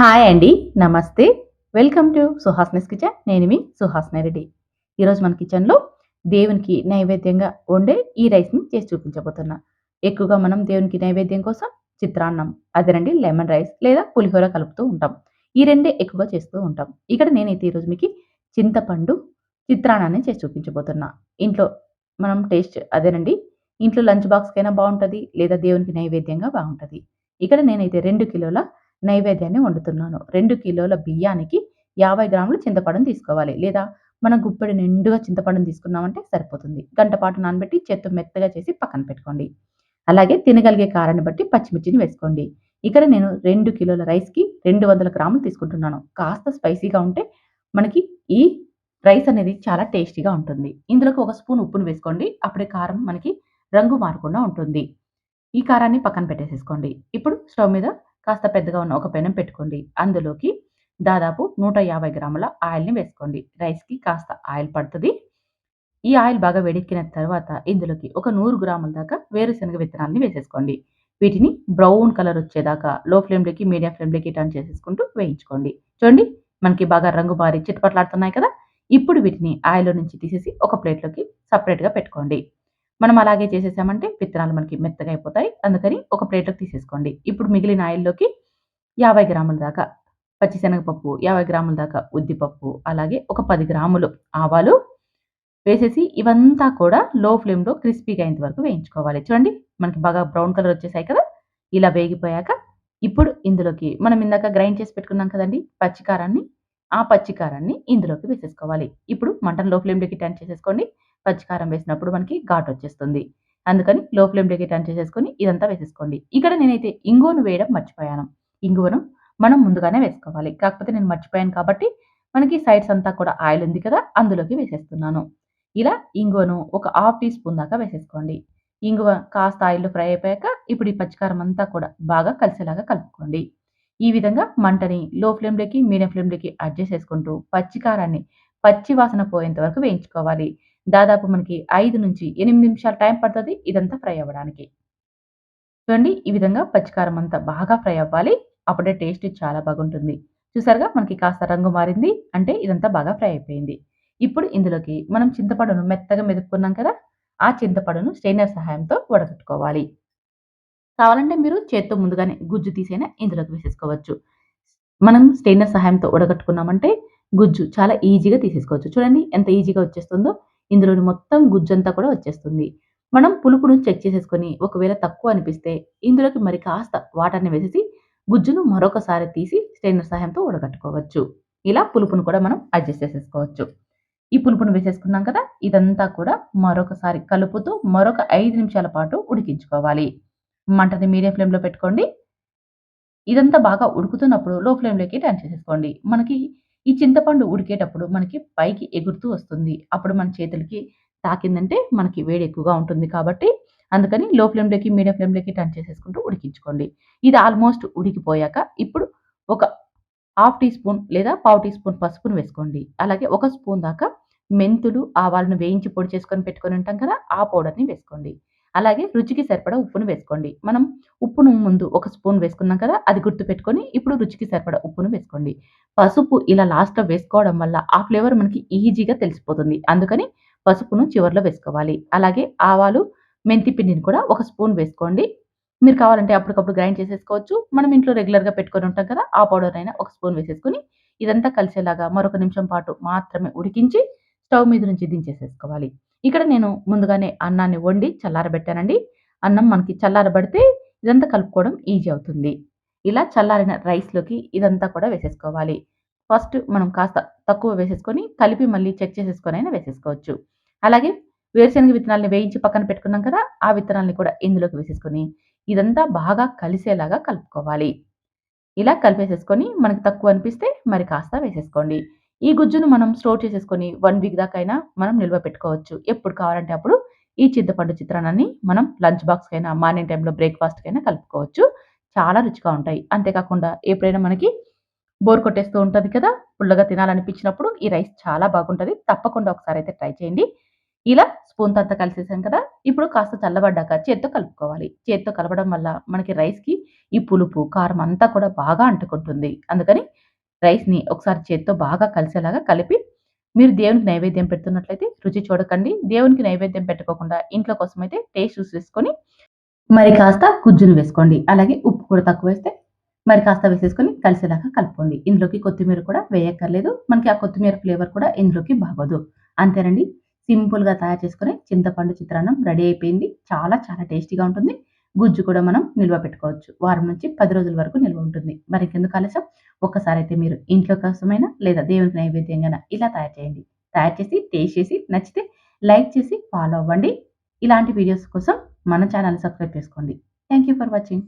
Hi అండి నమస్తే welcome to సుహాస్నెస్ kitchen నేను మీ సుహాస్న రెడ్డి ఈరోజు మన కిచెన్లో దేవునికి నైవేద్యంగా వండే ఈ రైస్ని చేసి చూపించబోతున్నా. ఎక్కువగా మనం దేవునికి నైవేద్యం కోసం చిత్రాన్నం అదేనండి లెమన్ రైస్ లేదా పులిహోర కలుపుతూ ఉంటాం. ఈ రెండే ఎక్కువగా చేస్తూ ఉంటాం. ఇక్కడ నేనైతే ఈరోజు మీకు చింతపండు చిత్రాన్నాన్ని చేసి చూపించబోతున్నా. ఇంట్లో మనం టేస్ట్ అదేనండి ఇంట్లో లంచ్ బాక్స్కైనా బాగుంటుంది లేదా దేవునికి నైవేద్యంగా బాగుంటుంది. ఇక్కడ నేనైతే రెండు కిలోల నైవేద్యాన్ని వండుతున్నాను. రెండు కిలోల బియ్యానికి యాభై గ్రాములు చింతపండును తీసుకోవాలి. లేదా మనం గుప్పెడు నిండుగా చింతపండును తీసుకున్నామంటే సరిపోతుంది. గంట పాటు నానబెట్టి చేత్తో మెత్తగా చేసి పక్కన పెట్టుకోండి. అలాగే తినగలిగే కారాన్ని బట్టి పచ్చిమిర్చిని వేసుకోండి. ఇక్కడ నేను రెండు కిలోల రైస్కి రెండు వందల గ్రాములు తీసుకుంటున్నాను. కాస్త స్పైసీగా ఉంటే మనకి ఈ రైస్ అనేది చాలా టేస్టీగా ఉంటుంది. ఇందులోకి ఒక స్పూన్ ఉప్పును వేసుకోండి. అప్పుడే కారం మనకి రంగు మారకుండా ఉంటుంది. ఈ కారాన్ని పక్కన పెట్టేసేసుకోండి. ఇప్పుడు స్టవ్ మీద కాస్త పెద్దగా ఉన్న ఒక పెనం పెట్టుకోండి. అందులోకి దాదాపు నూట యాభై గ్రాముల ఆయిల్ని వేసుకోండి. రైస్కి కాస్త ఆయిల్ పడుతుంది. ఈ ఆయిల్ బాగా వేడెక్కిన తర్వాత ఇందులోకి ఒక నూరు గ్రాముల దాకా వేరుశనగ విత్తనాలని వేసేసుకోండి. వీటిని బ్రౌన్ కలర్ వచ్చేదాకా లో ఫ్లేమ్లోకి మీడియం ఫ్లేమ్లోకి టర్న్ చేసేసుకుంటూ వేయించుకోండి. చూడండి మనకి బాగా రంగు మారి చిట్పట్లాడుతున్నాయి కదా? ఇప్పుడు వీటిని ఆయిల్లో నుంచి తీసేసి ఒక ప్లేట్లోకి సపరేట్గా పెట్టుకోండి. మనం అలాగే చేసేసామంటే విత్తనాలు మనకి మెత్తగా అయిపోతాయి. అందుకని ఒక ప్లేట్లోకి తీసేసుకోండి. ఇప్పుడు మిగిలిన ఆయిల్లోకి యాభై గ్రాముల దాకా పచ్చిశనగపప్పు యాభై గ్రాముల దాకా ఉద్దిపప్పు అలాగే ఒక పది గ్రాములు ఆవాలు వేసేసి ఇవంతా కూడా లో ఫ్లేమ్లో క్రిస్పీగా అయ్యేంత వరకు వేయించుకోవాలి. చూడండి మనకి బాగా బ్రౌన్ కలర్ వచ్చేసాయి కదా ఇలా వేగిపోయాక ఇప్పుడు ఇందులోకి మనం ఇందాక గ్రైండ్ చేసి పెట్టుకున్నాం కదండి పచ్చికారాన్ని ఆ పచ్చికారాన్ని ఇందులోకి వేసేసుకోవాలి. ఇప్పుడు మంటను లో ఫ్లేమ్లోకి టర్న్ చేసేసుకోండి. పచ్చికారం వేసినప్పుడు మనకి ఘాట్ వచ్చేస్తుంది. అందుకని లో ఫ్లేమ్లోకి టర్న్ చేసేసుకొని ఇదంతా వేసేసుకోండి. ఇక్కడ నేనైతే ఇంగువను వేయడం మర్చిపోయాను. ఇంగువను మనం ముందుగానే వేసుకోవాలి. కాకపోతే నేను మర్చిపోయాను కాబట్టి మనకి సైడ్స్ అంతా కూడా ఆయిల్ ఉంది కదా అందులోకి వేసేస్తున్నాను. ఇలా ఇంగువను ఒక హాఫ్ టీ స్పూన్ దాకా వేసేసుకోండి. ఇంగువ కాస్త ఆయిల్లో ఫ్రై అయిపోయాక ఇప్పుడు ఈ పచ్చికారం అంతా కూడా బాగా కలిసేలాగా కలుపుకోండి. ఈ విధంగా మంటని లో ఫ్లేమ్లోకి మీడియం ఫ్లేమ్లోకి అడ్జస్ట్ చేసుకుంటూ పచ్చికారాన్ని పచ్చి వాసన పోయేంత వరకు వేయించుకోవాలి. దాదాపు మనకి ఐదు నుంచి ఎనిమిది నిమిషాలు టైం పడుతుంది. ఇదంతా ఫ్రై అవ్వడానికి. చూడండి ఈ విధంగా పచ్చికారం అంతా బాగా ఫ్రై అవ్వాలి. అప్పుడే టేస్ట్ చాలా బాగుంటుంది. చూసారుగా మనకి కాస్త రంగు మారింది. అంటే ఇదంతా బాగా ఫ్రై అయిపోయింది. ఇప్పుడు ఇందులోకి మనం చింతపండును మెత్తగా మెదుపుకున్నాం కదా ఆ చింతపడును స్టెయినర్ సహాయంతో వడగట్టుకోవాలి. కావాలంటే మీరు చేత్తో ముందుగానే గుజ్జు తీసైనా ఇందులోకి వేసేసుకోవచ్చు. మనం స్టెయినర్ సహాయంతో ఉడగట్టుకున్నామంటే గుజ్జు చాలా ఈజీగా తీసేసుకోవచ్చు. చూడండి ఎంత ఈజీగా వచ్చేస్తుందో. ఇందులోని మొత్తం గుజ్జంతా కూడా వచ్చేస్తుంది. మనం పులుపును చెక్ చేసేసుకొని ఒకవేళ తక్కువ అనిపిస్తే ఇందులోకి మరి కాస్త వాటర్ని వేసేసి గుజ్జును మరొకసారి తీసి స్టెయినర్ సహాయంతో ఉడగట్టుకోవచ్చు ఇలా పులుపును కూడా మనం అడ్జస్ట్ చేసేసుకోవచ్చు. ఈ పులుపును వేసేసుకున్నాం కదా ఇదంతా కూడా మరొకసారి కలుపుతూ మరొక ఐదు నిమిషాల పాటు ఉడికించుకోవాలి. మంటని మీడియం ఫ్లేమ్లో పెట్టుకోండి. ఇదంతా బాగా ఉడుకుతున్నప్పుడు లో ఫ్లేమ్లోకి టర్న్ చేసేసుకోండి. మనకి ఈ చింతపండు ఉడికేటప్పుడు మనకి పైకి ఎగురుతూ వస్తుంది. అప్పుడు మన చేతులకి తాకిందంటే మనకి వేడి ఎక్కువగా ఉంటుంది కాబట్టి అందుకని లో ఫ్లేమ్లోకి మీడియం ఫ్లేమ్లోకి టర్న్ చేసేసుకుంటూ ఉడికించుకోండి. ఇది ఆల్మోస్ట్ ఉడికిపోయాక ఇప్పుడు ఒక హాఫ్ టీ స్పూన్ లేదా పావు టీ స్పూన్ పసుపును వేసుకోండి. అలాగే ఒక స్పూన్ దాకా మెంతులు ఆవాలను వేయించి పొడి చేసుకొని పెట్టుకొని ఉంటాం కదా ఆ పౌడర్ని వేసుకోండి. అలాగే రుచికి సరిపడా ఉప్పును వేసుకోండి. మనం ఉప్పును ముందు ఒక స్పూన్ వేసుకున్నాం కదా అది గుర్తు పెట్టుకొని ఇప్పుడు రుచికి సరిపడా ఉప్పును వేసుకోండి. పసుపు ఇలా లాస్ట్లో వేసుకోవడం వల్ల ఆ ఫ్లేవర్ మనకి ఈజీగా తెలిసిపోతుంది. అందుకని పసుపును చివరిలో వేసుకోవాలి. అలాగే ఆవాలు మెంతి పిండిని కూడా ఒక స్పూన్ వేసుకోండి. మీరు కావాలంటే అప్పటికప్పుడు గ్రైండ్ చేసేసుకోవచ్చు. మనం ఇంట్లో రెగ్యులర్గా పెట్టుకొని ఉంటాం కదా ఆ పౌడర్ అయినా ఒక స్పూన్ వేసేసుకుని ఇదంతా కలిసేలాగా మరొక నిమిషం పాటు మాత్రమే ఉడికించి స్టవ్ మీద నుంచి దించేసేసుకోవాలి. ఇక్కడ నేను ముందుగానే అన్నాన్ని వండి చల్లారబెట్టానండి. అన్నం మనకి చల్లారబడితే ఇదంతా కలుపుకోవడం ఈజీ అవుతుంది. ఇలా చల్లారిన రైస్లోకి ఇదంతా కూడా వేసేసుకోవాలి. ఫస్ట్ మనం కాస్త తక్కువ వేసేసుకొని కలిపి మళ్ళీ చెక్ చేసేసుకొని అయినా వేసేసుకోవచ్చు. అలాగే వేరుశనగ విత్తనాలని వేయించి పక్కన పెట్టుకున్నాం కదా ఆ విత్తనాలని కూడా ఇందులోకి వేసేసుకొని ఇదంతా బాగా కలిసేలాగా కలుపుకోవాలి. ఇలా కలిపేసేసుకొని మనకి తక్కువ అనిపిస్తే మరి కాస్త వేసేసుకోండి. ఈ గుజ్జును మనం స్టోర్ చేసేసుకొని వన్ వీక్ దాకా అయినా మనం నిల్వ పెట్టుకోవచ్చు ఎప్పుడు కావాలంటే అప్పుడు ఈ చింతపండు చిత్రాన్ని మనం లంచ్ బాక్స్కైనా మార్నింగ్ టైంలో బ్రేక్ఫాస్ట్కైనా కలుపుకోవచ్చు చాలా రుచిగా ఉంటాయి అంతేకాకుండా ఎప్పుడైనా మనకి బోర్ కొట్టేస్తూ ఉంటుంది కదా పుల్లగా తినాలనిపించినప్పుడు ఈ రైస్ చాలా బాగుంటుంది తప్పకుండా ఒకసారి అయితే ట్రై చేయండి ఇలా స్పూన్‌తో అంతా కలిసేసాం కదా! ఇప్పుడు కాస్త చల్లబడ్డాక చేత్తో కలుపుకోవాలి. చేత్తో కలపడం వల్ల మనకి రైస్‌కి ఈ పులుపు, కారం అంతా కూడా బాగా అంటుకుంటుంది. అందుకని రైస్‌ని ఒకసారి చేత్తో బాగా కలిసేలాగా కలిపి మీరు దేవునికి నైవేద్యం పెడుతున్నట్లయితే రుచి చూడకండి. దేవునికి నైవేద్యం పెట్టుకోకుండా ఇంట్లో కోసం అయితే టేస్ట్ చూసేసుకొని మరి కాస్త గుజ్జును వేసుకోండి. అలాగే ఉప్పు కూడా తక్కువ వేస్తే మరి కాస్త వేసేసుకొని కలిసేలాగా కలుపుకోండి. ఇందులోకి కొత్తిమీర కూడా వేయక్కర్లేదు. మనకి ఆ కొత్తిమీర ఫ్లేవర్ కూడా ఇందులోకి బాగోదు. అంతేనండి. సింపుల్‌గా తయారు చేసుకుని చింతపండు చిత్రాన్నం రెడీ అయిపోయింది. చాలా చాలా టేస్టీగా ఉంటుంది. గుజ్జు కూడా మనం నిల్వ పెట్టుకోవచ్చు. వారం నుంచి పది రోజుల వరకు నిల్వ ఉంటుంది. మరి ఎందుకు ఆలస్యం అయితే మీరు ఇంట్లో కోసమైనా లేదా దేవునికి నైవేద్యంగా ఇలా తయారు చేయండి. తయారు చేసి టేస్ట్ చేసి నచ్చితే లైక్ చేసి ఫాలో అవ్వండి. ఇలాంటి వీడియోస్ కోసం మన ఛానల్ సబ్స్క్రైబ్ చేసుకోండి. Thank you for watching.